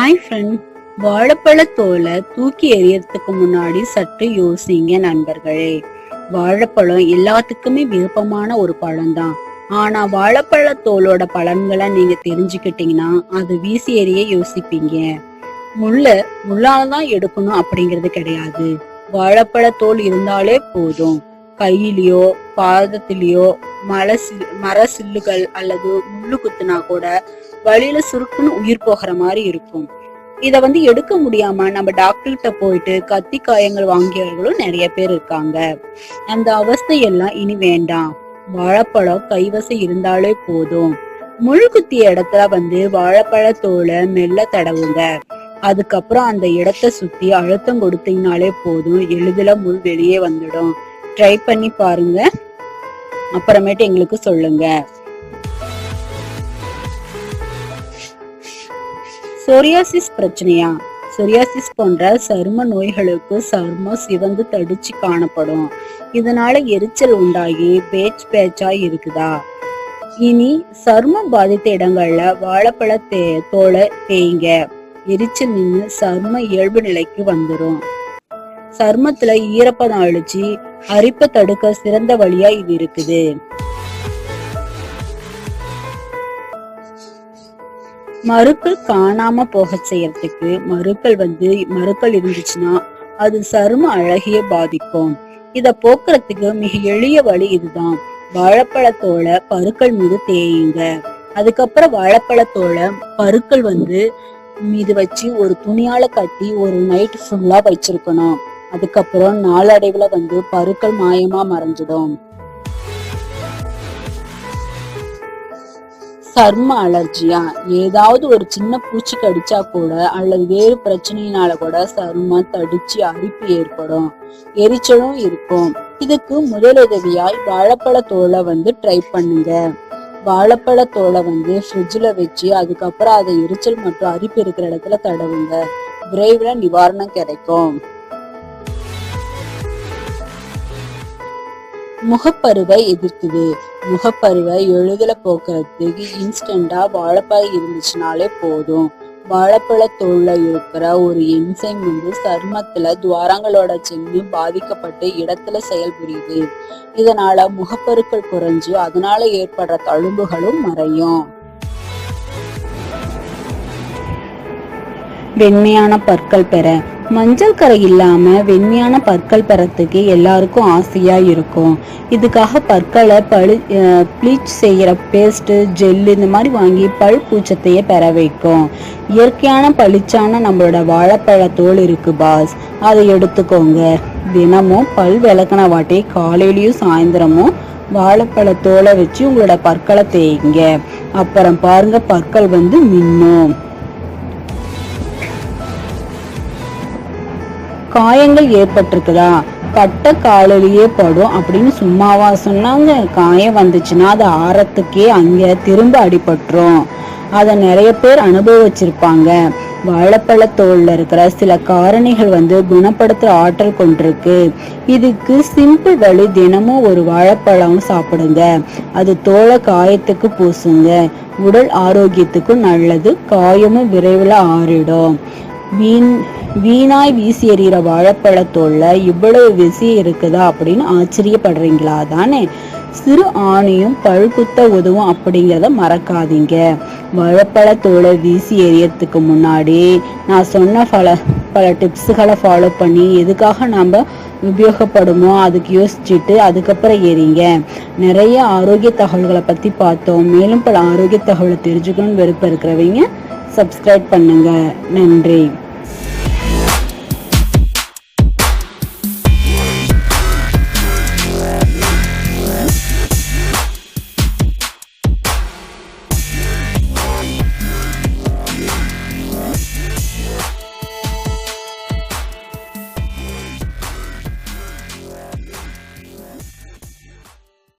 Hi friend வாழைப்பழ தோலை தூக்கி எறியறதுக்கு முன்னாடி சற்று யோசிங்க நண்பர்களே. வாழைப்பழம் எல்லாத்துக்குமே விருப்பமான ஒரு பழம்தான். ஆனா வாழைப்பழ தோலோட பலன்களை நீங்க தெரிஞ்சுக்கிட்டீங்கன்னா அது வீசி எறிய யோசிப்பீங்க. முள்ள முள்ளாலதான் எடுக்கணும் அப்படிங்கிறது கிடையாது. வாழைப்பழ தோல் இருந்தாலே போதும். கையிலயோ பாதத்திலயோ மல சில் மர சில்லுகள் அல்லது முள்ளு குத்துனா கூட வழியில சுருக்குன்னு உயிர் போகிற மாதிரி இருக்கும். இத வந்து எடுக்க முடியாம நம்ம டாக்டர்கிட்ட போயிட்டு கத்தி காயங்கள் வாங்கியவர்களும் நிறைய பேர் இருக்காங்க. அந்த அவஸ்தையெல்லாம் இனி வேண்டாம். வாழைப்பழம் கைவசம் இருந்தாலே போதும். முள் குத்திய இடத்துல வந்து வாழைப்பழ தோலை மெல்ல தடவுங்க. அதுக்கப்புறம் அந்த இடத்த சுத்தி அழுத்தம் கொடுத்தீங்கனாலே போதும். எளிதில் முள் வெளியே வந்துடும். ட்ரை பண்ணி பாருங்க. அப்புறமேட்டு எங்களுக்கு சொல்லுங்க. சொரியாசிஸ் பிரச்சனையா? சொரியாசிஸ் போன்ற சரும நோய்களுக்கு சருமம் சிவந்து தடிச்சு காணப்படும். இதனால எரிச்சல் உண்டாகி பேச் பேச்சா இருக்குதா? இனி சருமம் பாதித்த இடங்கள்ல வாழைப்பழ தே தோலை தேய்ங்க. எரிச்சல் நின்று சரும இயல்பு நிலைக்கு வந்துடும் சருமத்துல ஈரப்பதம் அழிச்சு அரிப்பை தடுக்க சிறந்த வழியா இது இருக்குது. மறுக்கள் காணாம போக செய்யறதுக்கு மருக்கள் வந்து மறுக்கள் இருந்துச்சுன்னா அது சரும அழகிய பாதிக்கும். இத போக்குறதுக்கு மிக எளிய வழி இதுதான். வாழைப்பழத்தோட பருக்கள் மீது தேயுங்க. அதுக்கப்புறம் வாழைப்பழத்தோட பருக்கள் வந்து மீது வச்சு ஒரு துணியால கட்டி ஒரு நைட் ஃபுல்லா வச்சிருக்கணும். அதுக்கப்புறம் நாளடைவுல வந்து பருக்கள் மாயமா மறைஞ்சிடும். சர்ம அலர்ஜியா? ஏதாவது ஒரு சின்ன பூச்சி கடிச்சா கூட அல்லது வேறு பிரச்சனையினால கூட சருமம் தடிச்சு அரிப்பு ஏற்படும். எரிச்சலும் இருக்கும். இதுக்கு முதலுதவியாய் வாழைப்பழ தோலை வந்து ட்ரை பண்ணுங்க. வாழைப்பழ தோலை வந்து ஃப்ரிட்ஜில் வச்சு அதுக்கப்புறம் அதை எரிச்சல் மற்றும் அரிப்பு இருக்கிற இடத்துல தடவுங்க. விரைவில் நிவாரணம் கிடைக்கும். முகப்பருவை எதிர்க்குது. முகப்பருவை எழுதல போக்குறதுக்கு இன்ஸ்டண்டா வாழைப்பாய் இருந்துச்சுனாலே போதும். வாழைப்பழ தோல்ல இருக்கிற ஒரு என்சைம் வந்து சர்மத்துல துவாரங்களோட சென்று பாதிக்கப்பட்டு இடத்துல செயல்புரியுது இதனால முகப்பருக்கள் குறைஞ்சு அதனால ஏற்படுற தழும்புகளும் மறையும். வெண்மையான பற்கள் பெற மஞ்சள் கரை இல்லாம வெண்மையான பற்கள் பெறத்துக்கு எல்லாருக்கும் ஆசையா இருக்கும். இதுக்காக பற்களை பழு ப்ளீச் செய்யற பேஸ்ட் ஜெல் இந்த மாதிரி வாங்கி பல் பூச்சத்தையே பெற வைக்கும். இயற்கையான பளிச்சான நம்மளோட வாழைப்பழ தோல் இருக்கு பாஸ். அதை எடுத்துக்கோங்க. தினமும் பல் விளக்கின வாட்டி காலையிலயும் சாயந்தரமும் வாழைப்பழ தோலை வச்சு உங்களோட பற்களை தேய்ங்க. அப்புறம் பாருங்க பற்கள் வந்து மின்னும். காயங்கள் ஏற்பட்டிருக்குதா? கட்ட காலிலேயே படும் அப்படின்னு சும்மாவா சொன்னாங்க. காயம் வந்துச்சுன்னா அது ஆறத்துக்கே அங்க திரும்ப அடிபட்டுரும். அதை நிறைய பேர் அனுபவிச்சிருப்பாங்க. வாழைப்பழ தோல்ல இருக்கிற சில காரணிகள் வந்து குணப்படுத்துற ஆற்றல் கொண்டிருக்கு. இதுக்கு சிம்பிள் வழி தினமும் ஒரு வாழைப்பழம் சாப்பிடுங்க. அது தோலை காயத்துக்கு பூசுங்க. உடல் ஆரோக்கியத்துக்கும் நல்லது. காயமும் விரைவில் ஆறிடும். மீன் வீணாய் வீசி எறிகிற வாழைப்பழத்தோல்ல இவ்வளவு விசி இருக்குதா அப்படின்னு ஆச்சரியப்படுறீங்களா? தானே. சிறு ஆணியும் பழுக்குத்த உதவும் அப்படிங்கிறத மறக்காதீங்க. வாழைப்பழத்தோலை வீசி எறியறதுக்கு முன்னாடி நான் சொன்ன பல பல டிப்ஸுகளை ஃபாலோ பண்ணி எதுக்காக நம்ம உபயோகப்படுமோ அதுக்கு யோசிச்சுட்டு அதுக்கப்புறம் எறிங்க. நிறைய ஆரோக்கிய தகவல்களை பற்றி பார்த்தோம். மேலும் பல ஆரோக்கிய தகவலை தெரிஞ்சுக்கணும்னு விருப்பம் இருக்கிறவங்க சப்ஸ்கிரைப் பண்ணுங்கள் நன்றி.